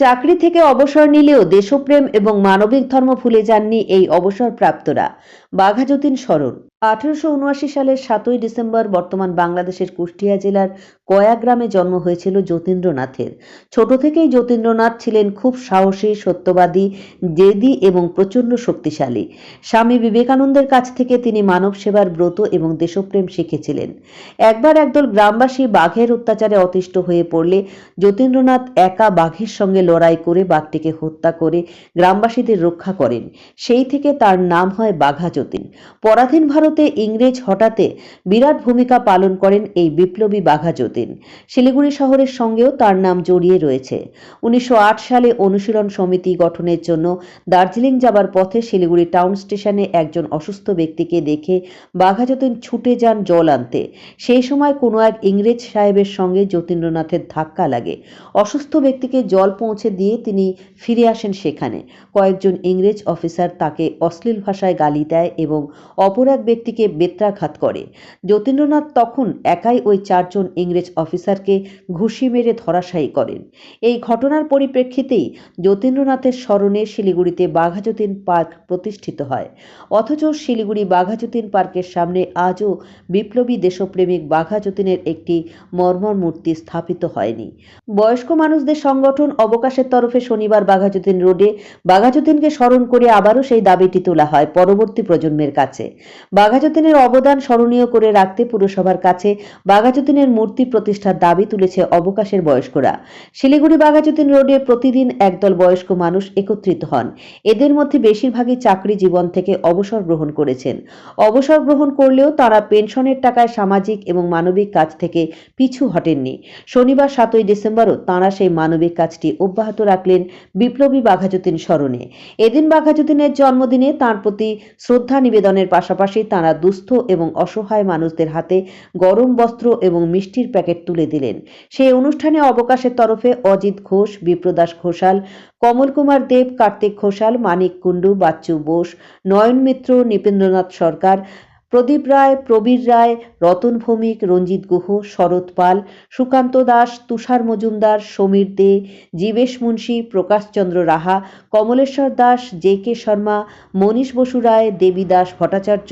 চাকরি থেকে অবসর নিলেও দেশপ্রেম এবং মানবিক ধর্ম ভুলে যাননি এই অবসরপ্রাপ্তরা। বাঘাযতীন স্মরণ আঠারোশো সালের সাতই ডিসেম্বর বর্তমান বাংলাদেশের কুষ্টিয়া জেলার কয়া গ্রামে জন্ম হয়েছিল যতীন্দ্রনাথের। ছোট থেকেই যতীন্দ্রনাথ ছিলেন খুব সাহসী, সত্যবাদী, জেদি এবং প্রচণ্ড শক্তিশালী। স্বামী বিবেকানন্দের কাছ থেকে তিনি মানব সেবার ব্রত এবং দেশপ্রেম শিখেছিলেন। একবার একদল গ্রামবাসী বাঘের অত্যাচারে অতিষ্ঠ হয়ে পড়লে যতীন্দ্রনাথ একা বাঘের সঙ্গে লড়াই করে বাঘটিকে হত্যা করে গ্রামবাসীদের রক্ষা করেন। সেই থেকে তার নাম হয় বাঘা যতীন। পরাধীন ভারতে ইংরেজ হঠাতে বিরাট ভূমিকা পালন করেন এই বিপ্লবী বাঘা যতীন। শিলিগুড়ি শহরের সঙ্গেও তার নাম জড়িয়ে রয়েছে। উনিশশো সালে অনুশীলন সমিতি গঠনের জন্য দার্জিলিং যাবার পথে শিলিগুড়ি টাউন স্টেশনে একজন অসুস্থ ব্যক্তিকে দেখে বাঘা যতীন ছুটে যান জল আনতে। সেই সময় কোনো এক ইংরেজ সাহেবের সঙ্গে যতীন্দ্রনাথের ধাক্কা লাগে। অসুস্থ ব্যক্তিকে জল পৌঁছে দিয়ে তিনি ফিরে আসেন সেখানে। কয়েকজন ইংরেজ অফিসার তাকে অশ্লীল ভাষায় গালি দেয় এবং অপর এক ব্যক্তিকে বেত্রাঘাত করে। যতীন্দ্রনাথ তখন একাই ওই চারজন ইংরেজ অফিসারকে ঘুষি মেরে ধরাশায়ী করেন। এই ঘটনার পরিপ্রেক্ষিতেই যতীন্দ্রনাথের স্মরণে শিলিগুড়িতে বাঘাযতীন পার্ক প্রতিষ্ঠিত হয়। অথচ শিলিগুড়ি বাঘাযতীন পার্কের সামনে আজও বিপ্লবী দেশপ্রেমিক বাঘাযতীনের একটি মর্মর মূর্তি স্থাপিত হয়নি। বয়স্ক মানুষদের সংগঠন অবকাশের তরফে শনিবার বাঘাযতীন রোডে বাঘাযতীনকে স্মরণ করে আবারও সেই দাবিটি তোলা হয় পরবর্তী প্রজন্মের কাছে। বাঘাযতীনের অবদান স্মরণীয় করে রাখতে পুরসভার কাছে বাঘাযতীনের মূর্তি প্রতিষ্ঠার দাবি তুলেছে অবকাশের বয়স্করা। শিলিগুড়ি বাঘাযতীন রোডে প্রতিদিন একদল বয়স্ক মানুষ একত্রিত হন। এদের মধ্যে বেশিরভাগই চাকরি জীবন থেকে অবসর গ্রহণ করেছেন। অবসর গ্রহণ করলেও তারা পেনশনের টাকায় সামাজিক এবং মানবিক কাজ থেকে পিছু হটেননি। শনিবার সাতই ডিসেম্বরও তাঁরা সেই মানবিক কাজটি অব্যাহত রাখলেন বিপ্লবী বাঘাযতীন স্মরণে। এদিন বাঘাযতীনের জন্মদিনে তাঁর প্রতি শ্রদ্ধা নিবেদনের পাশাপাশি তাঁরা দুস্থ এবং অসহায় মানুষদের হাতে গরম বস্ত্র এবং মিষ্টির প্যাকেট তুলে দিলেন। সেই অনুষ্ঠানে অবকাশের তরফে অজিত ঘোষ, বিপ্রদাস ঘোষাল, কমল কুমার দেব, কার্তিক ঘোষাল, মানিক কুণ্ডু, বাচ্চু বোস, নয়ন মিত্র, নৃপেন্দ্রনাথ সরকার প্রদীপ রায়, প্রবীর রায়, রতন ভৌমিক, রঞ্জিত গুহ, শরৎ পাল, সুকান্ত দাস, তুষার মজুমদার, সমীর দে, জীবেশ মুন্সী, প্রকাশচন্দ্র রাহা, কমলেশ্বর দাস, জে কে শর্মা, মনীষ বসু রায়, দেবী দাস ভট্টাচার্য,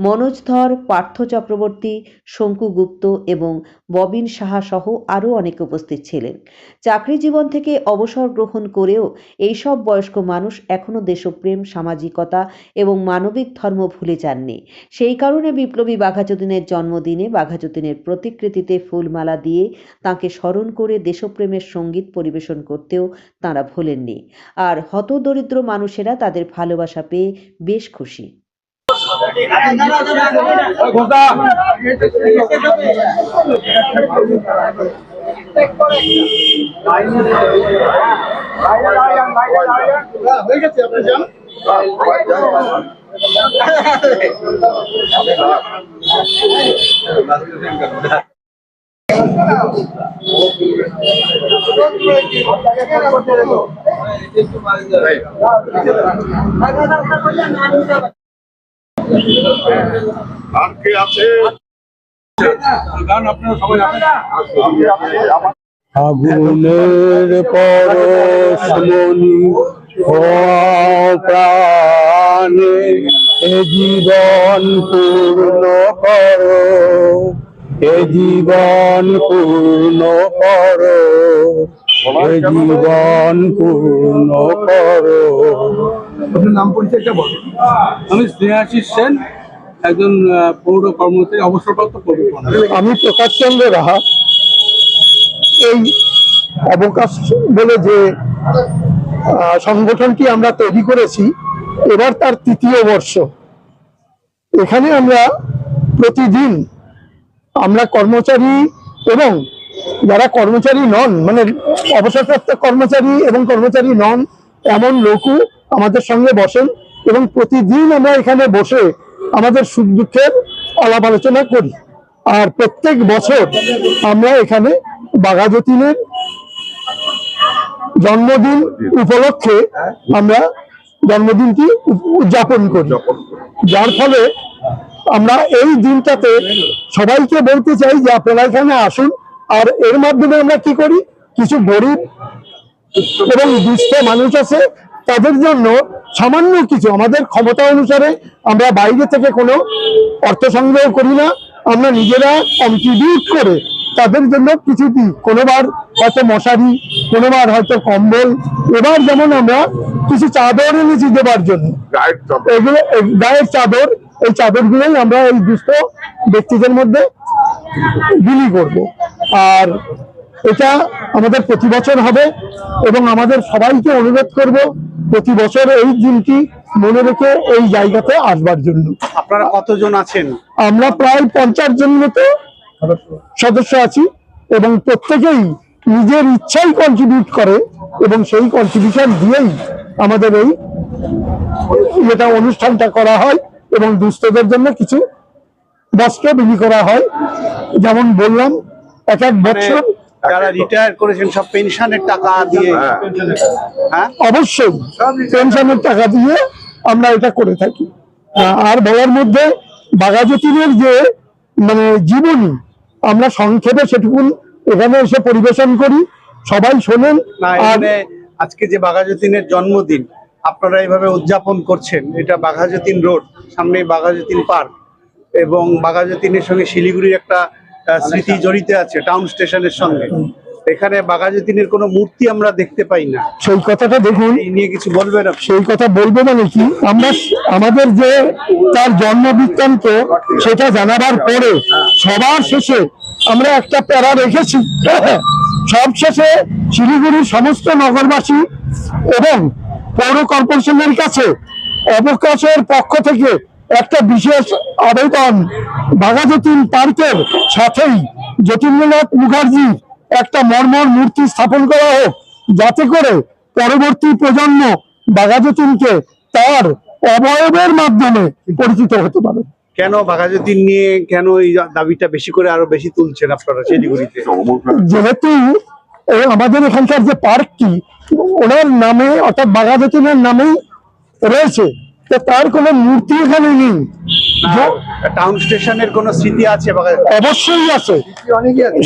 মনোজ ধর, পার্থ চক্রবর্তী, শঙ্কু গুপ্ত এবং ববিন সাহা সহ আরও অনেকে উপস্থিত ছিলেন। চাকরি জীবন থেকে অবসর গ্রহণ করেও এইসব বয়স্ক মানুষ এখনও দেশপ্রেম, সামাজিকতা এবং মানবিক ধর্ম ভুলে যাননি। সেই কারণে বিপ্লবী বাঘাযতীনের জন্মদিনে বাঘাযতীনের প্রতিকৃতিতে ফুলমালা দিয়ে তাকে স্মরণ করে দেশপ্রেমের সংগীত পরিবেশন করতেও তাঁরা ভোলেননি। আর হতদরিদ্র মানুষেরা তাদের ভালোবাসা পেয়ে বেশ খুশি। হয়ে গেছে আপনি যান। আর কে আছে ও প্রাণে। এ জীবন পূর্ণ করো। এ জীবন পূর্ণ করো। এ জীবন পূর্ণ করো। আপনার নাম পরিচয়টা বলুন। আমি স্নেহাশিস সেন একজন পৌর কর্মচারী অবসরপ্রাপ্ত পৌর আমি প্রকাশচন্দ্র রাহা। এই অবকাশ বলে যে সংগঠনটি আমরা তৈরি করেছি এবার তার তৃতীয় বর্ষ। এখানে আমরা প্রতিদিন আমরা কর্মচারী এবং যারা কর্মচারী নন মানে অবসরপ্রাপ্ত কর্মচারী এবং কর্মচারী নন, এমন লোকও আমাদের সঙ্গে বসেন এবং প্রতিদিন আমরা এখানে বসে আমাদের সুখ দুঃখের আলাপ আলোচনা করি। আর প্রত্যেক বছর আমরা এখানে বাঘাযতীনের জন্মদিন উপলক্ষে আমরা জন্মদিনটি উদযাপন করি। যার ফলে আমরা এই দিনটাতে সবাইকে বলতে চাই যে আপনারা এখানে আসুন আর এর মাধ্যমে আমরা কি করি? কিছু গরিব এবং দুস্থ মানুষ আছে তাদের জন্য সামান্য কিছু আমাদের ক্ষমতা অনুসারে আমরা বাইরে থেকে কোনো অর্থ সংগ্রহ করি না আমরা নিজেরা কন্ট্রিবিউট করে তাদের জন্য কিছু দিই কোনোবার হয়তো মশারি কোনোবার হয়তো কম্বল এবার যেমন আমরা কিছু চাদর এনেছি দেবার জন্য। এগুলো গায়ের চাদর এই চাদরগুলোই আমরা এই দুস্থ ব্যক্তিদের মধ্যে বিলি করব। আর এটা আমাদের প্রতি বছর হবে এবং আমাদের সবাইকে অনুরোধ করব প্রতি বছর এই দিনটি মনে রেখে এই জায়গাতে আসবার জন্য। আপনারা কতজন আছেন? আমরা প্রায় পঞ্চাশ জন মতো সদস্য আছি এবং প্রত্যেকেই নিজের ইচ্ছাই কন্ট্রিবিউট করে এবং সেই কন্ট্রিবিউশন দিয়েই আমাদের এই এটা অনুষ্ঠানটা করা হয় এবং দুস্থদের জন্য কিছু বস্ত্র বিলি করা হয়। যেমন বললাম এক এক মানে বছর যারা রিটায়ার করেছেন সব পেনশনের টাকা দিয়ে। হ্যাঁ। অবশ্যই পেনশনের টাকা দিয়ে আমরা এটা করে থাকি। আর বলার মধ্যে বাঘাযতীনের যে মানে জীবনী আমরা সংক্ষেপে সেটুকু এখানে এসে পরিবেশন করি। সবাই শোনেন। আর আজকে যে বাঘাযতীনের জন্মদিন আপনারা এইভাবে উদযাপন করছেন এটা বাঘাযতীন রোড সামনে বাঘাযতীন পার্ক এবং বাঘাযতীনের সঙ্গে শিলিগুড়ির একটা স্মৃতি জড়িত আছে টাউন স্টেশনের সঙ্গে। এখানে বাঘাযতীনের কোনো মূর্তি আমরা দেখতে পাই না। সেই কথাটা দেখুন। নিয়ে কিছু বলবেন? সেই কথা বলব মানে কি? আমরা আমাদের যে তার জন্ম বৃত্তান্ত সেটা জানাবার পরে সবার শেষে আমরা একটা প্যারা রেখেছি। সব শেষে শিলিগুড়ির সমস্ত নগরবাসী এবং পৌর কর্পোরেশনের কাছে অবকাশের পক্ষ থেকে একটা বিশেষ আবেদন বাঘাযতীন পার্কের সাথেই। যতীন্দ্রনাথ মুখার্জি একটা মর্মর মূর্তি স্থাপন করা হোক যাতে করে পরবর্তী প্রজন্ম বাঘাযতীনকে তার অবয়বের মাধ্যমে পরিচিত হতে পারে। কেন বাঘাযতীন নিয়ে কেন এই দাবিটা বেশি করে আরও বেশি তুলছেন আপনারা শিলিগুড়িতে? যেহেতু আমাদের এখানকার যে পার্কটি ওনার নামে অর্থাৎ বাঘাযতীনের নামেই রয়েছে। তো তার কোনো মূর্তি এখানে নেই। টাউন স্টেশনের কোনো স্মৃতি আছে অবশ্যই আছে।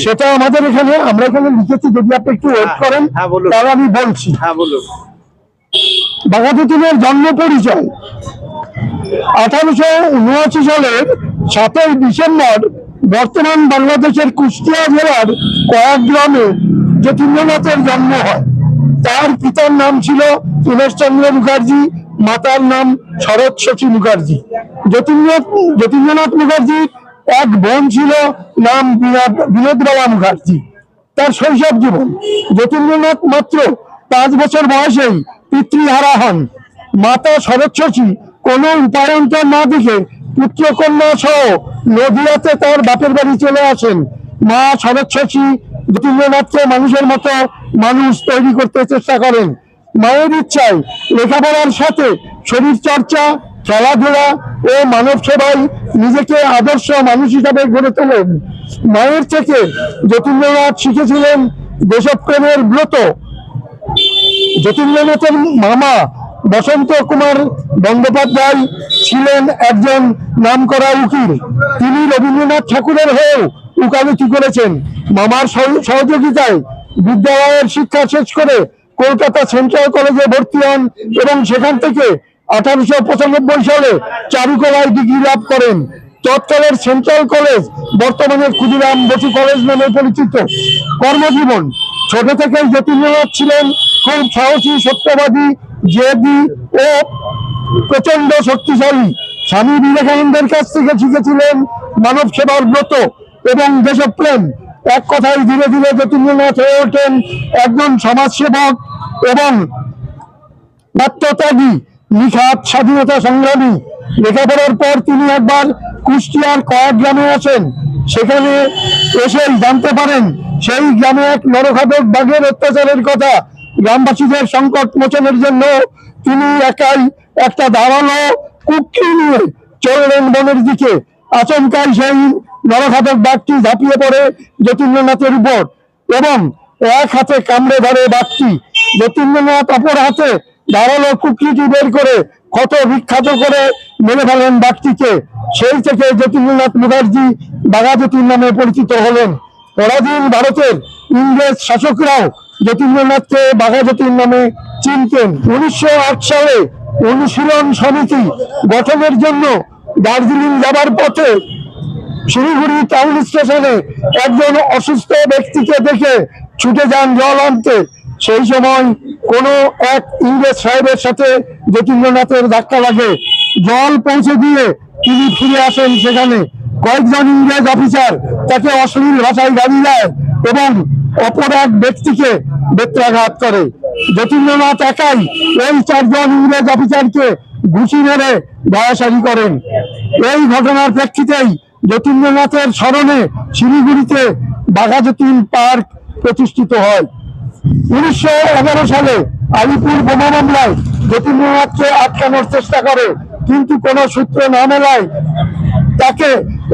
সেটা আমাদের এখানে আমরা এখানে লিখেছি যদি আপনি একটু ওয়েট হ্যাঁ, করেন হ্যাঁ। তাহলে আমি বলছি। হ্যাঁ বলুন। বাঘাযতীনের জন্ম পরিচয়। আঠারোশো উনআশি সালের সাতই ডিসেম্বর বর্তমান বাংলাদেশের কুষ্টিয়া জেলার কয়েক গ্রামে যতীন্দ্রনাথের জন্ম হয়। তার পিতার নাম ছিল উমেশচন্দ্র মুখার্জি মাতার নাম শরৎ শচী মুখার্জি। যতীন্দ্রনাথ যতীন্দ্রনাথ মুখার্জির এক বোন ছিল, নাম বিনোদ- বিনোদ বাবা মুখার্জি। তার শৈশব জীবন। যতীন্দ্রনাথ মাত্র পাঁচ বছর বয়সেই পিতৃহারা হন। মাতা শরৎশচী কোনো উপায়ন্তর না দেখে পুত্র কন্যা সহ নদিয়াতে তার বাপের বাড়ি চলে আসেন। মা শরৎশচী যতীন্দ্রনাথকে মানুষের মতো মানুষ তৈরি করতে চেষ্টা করেন। মায়ের ইচ্ছায় লেখাপড়ার সাথে শরীর চর্চা খেলাধুলা ও মানব সেবায় নিজেকে আদর্শ মানুষ হিসাবে গড়ে তোলেন। মায়ের থেকে যতীন্দ্রনাথ শিখেছিলেন দেশপ্রেমের ব্রত। যতীন্দ্রনাথের মামা বসন্ত কুমার বন্দ্যোপাধ্যায় ছিলেন একজন নামকরা উকিল। তিনি রবীন্দ্রনাথ ঠাকুরের হয়েও উকালতি করেছেন। মামার সহ- সহযোগিতায় বিদ্যালয়ের শিক্ষা শেষ করে কলকাতা সেন্ট্রাল কলেজে ভর্তি হন এবং সেখান থেকে আঠারোশো পঁচানব্বই সালে চারুকলায় ডিগ্রি লাভ করেন। তৎকালের সেন্ট্রাল কলেজ বর্তমানে ক্ষুদিরাম বসু কলেজ নামে পরিচিত। কর্মজীবন, ছোট থেকে যতীন্দ্রনাথ ছিলেন। খুব সাহসী, সত্যবাদী, জেদি ও প্রচণ্ড শক্তিশালী। স্বামী বিবেকানন্দের কাছ থেকে শিখেছিলেন মানব সেবার ব্রত এবং দেশপ্রেম। এক কথায় ধীরে ধীরে যতীন্দ্রনাথ হয়ে ওঠেন একজন সমাজসেবক এবং আত্মত্যাগী। নিখাত স্বাধীনতা সংগ্রামী। লেখাপড়ার পর তিনি একবার কুষ্টিয়ার কয়েক গ্রামে আসেন। সেখানে এসে জানতে পারেন, সেই গ্রামে এক নরখাদক বাঘের অত্যাচারের কথা। গ্রামবাসীদের সংকট মোচনের জন্য তিনি একাই একটা ধারালো কুকি নিয়ে চললেন বনের দিকে। আচমকাই সেই নরখাদক বাঘটি ঝাঁপিয়ে পড়ে যতীন্দ্রনাথের উপর এবং এক হাতে কামড়ে ধরে বাঘটি। যতীন্দ্রনাথ অপর হাতে ধারালো কুকরিটি বের করে কত বিখ্যাত করে মেরে ফেলেন বাঘটিকে সেই থেকে যতীন্দ্রনাথ মুখার্জি বাঘাযতীন নামে পরিচিত হলেন। পরাধীন ভারতের ইংরেজ শাসকরাও যতীন্দ্রনাথকে বাঘা যতীন নামে চিনতেন। উনিশশো আট সালে অনুশীলন সমিতি গঠনের জন্য দার্জিলিং যাবার পথে শিলিগুড়ি টাউন স্টেশনে একজন অসুস্থ ব্যক্তিকে দেখে ছুটে যান জল আনতে। সেই সময় কোনো এক ইংরেজ সাহেবের সাথে যতীন্দ্রনাথের ধাক্কা লাগে। জল পৌঁছে দিয়ে তিনি ফিরে আসেন সেখানে। কয়েকজন ইংরেজ অফিসার তাকে অশ্লীল ভাষায় গালি দেয় এবং অপর এক ব্যক্তিকে বেত্রাঘাত করে। যতীন্দ্রনাথ একাই এই চারজন ইংরেজ অফিসারকে ঘুষি মেরে দয়াশারি করেন। এই ঘটনার প্রেক্ষিতেই যতীন্দ্রনাথের স্মরণে শিলিগুড়িতে বাঘাযতীন পার্ক প্রতিষ্ঠিত হয়। উনিশশো এগারো সালে আলিপুর বোমা মামলায় যতীন্দ্রনাথকে আটকানোর চেষ্টা করে, কিন্তু কোনো সূত্র না মেলায় তাকে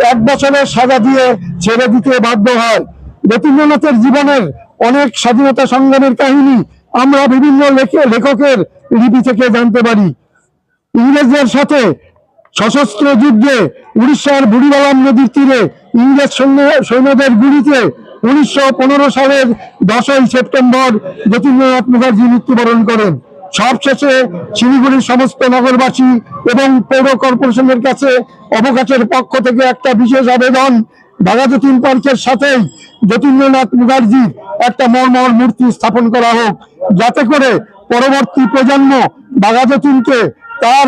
এক বছরের সাজা দিয়ে ছেড়ে দিতে বাধ্য হয়। যতীন্দ্রনাথের জীবনের অনেক স্বাধীনতা সংগ্রামের কাহিনী আমরা বিভিন্ন লেখে- লেখকের লিপি থেকে জানতে পারি। ইংরেজদের সাথে সশস্ত্র যুদ্ধে উড়িষ্যার বুড়িবালাম নদীর তীরে ইংরেজ সৈন্য- সৈন্যদের গুলিতে উনিশশো পনেরো সালের দশই সেপ্টেম্বর যতীন্দ্রনাথ মুখার্জি মৃত্যুবরণ করেন। সবশেষে শিলিগুড়ির সমস্ত নগরবাসী এবং পৌর কর্পোরেশনের কাছে অবকাশের পক্ষ থেকে একটা বিশেষ আবেদন। বাঘাযতীন পার্কের সাথেই যতীন্দ্রনাথ মুখার্জির একটা মর্মর মূর্তি স্থাপন করা হোক। যাতে করে পরবর্তী প্রজন্ম বাঘাযতীনকে তার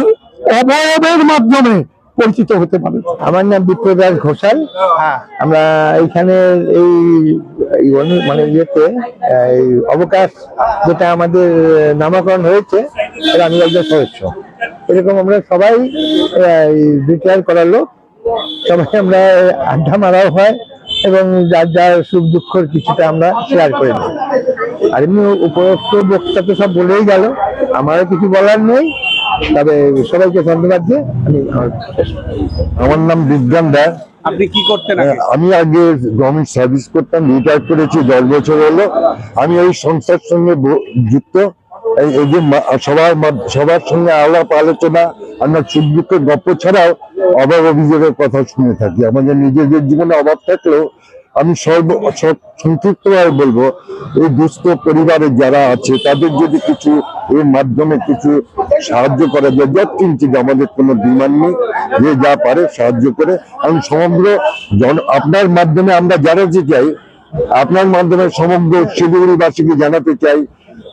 অবয়বের মাধ্যমে পরিচিত হতে পারে। আমার নাম বিপ্রদাস ঘোষাল। আমরা এইখানে এই মানে ইয়েতে এই অবকাশ যেটা আমাদের নামাকরণ হয়েছে আমি একজন সদস্য। এরকম আমরা সবাই রিটায়ার করার লোক। সবাই আমরা আড্ডা মারাও হয় এবং যার যার সুখ দুঃখের কিছুটা আমরা শেয়ার করে নিই। আর এমনি উপরোক্ত বক্তা তো সব বলেই গেল। আমারও কিছু বলার নেই। তবে সবাইকে ধন্যবাদ দিয়ে আমি আমার নাম বিজ্ঞান দাস আপনি কি করতেন আমি আগে গভর্নমেন্ট সার্ভিস করতাম রিটায়ার করেছি দশ বছর হলো। আমি এই সংস্থার সঙ্গে যুক্ত। এই যে সবার সবার সঙ্গে আলাপ আলোচনা আমরা সুখ দুঃখের গল্প ছাড়াও অভাব অভিযোগের কথা শুনে থাকি। আমাদের নিজেদের জীবনে অভাব থাকলেও আমি সর্ব সংক্ষিপ্ত ভাবে বলব, এই দুস্থ পরিবারে যারা আছে, তাদের যদি কিছু এর মাধ্যমে কিছু সাহায্য করা যায় যত কিঞ্চিত আমাদের কোনো ডিমান্ড নেই, যে যা পারে সাহায্য করে। আমি সমগ্র জন, আপনার মাধ্যমে আমরা যারা যে চাই, আপনার মাধ্যমে সমগ্র শিলিগুড়িবাসীকে জানাতে চাই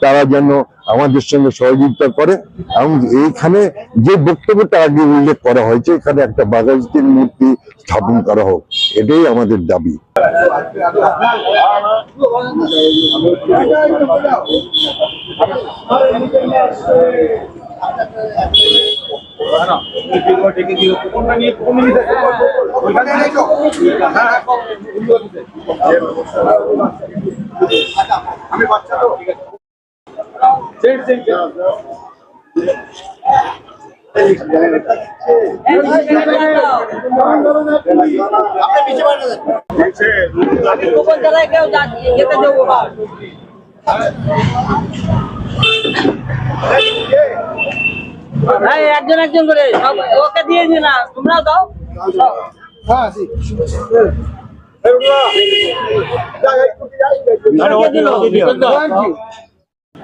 তারা যেন আমাদের সঙ্গে সহযোগিতা করে এবং এইখানে যে বক্তব্যটা আগে উল্লেখ করা হয়েছে, এখানে একটা বাঘাযতীন মূর্তি স্থাপন করা হোক, এটাই আমাদের দাবি। আমি বাচ্চা তো গোপন জায়গায় কেউ যেতে দেবো না একজন একজন করে সব ওকে দিয়ে দিন না তোমরাও দাও হ্যাঁ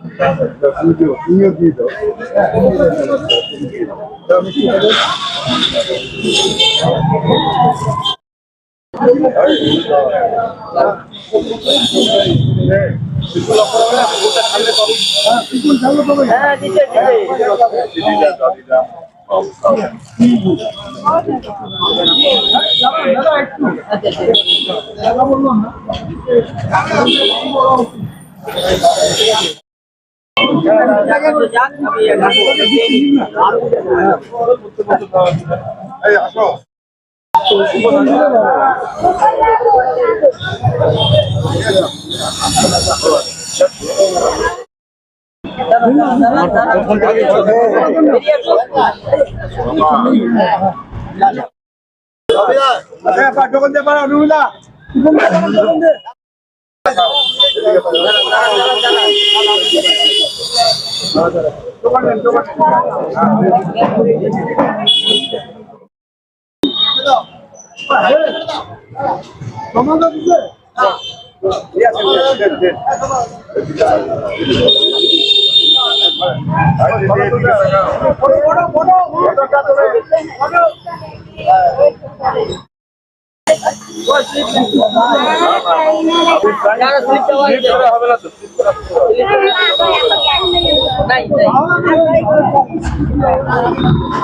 তুমিও দিয়ে দাও হ্যাঁ দিতে দিতে একটু দিয়ে দিই। এই আসো বেরিয়ে আসো। যারা স্লিপ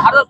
আরও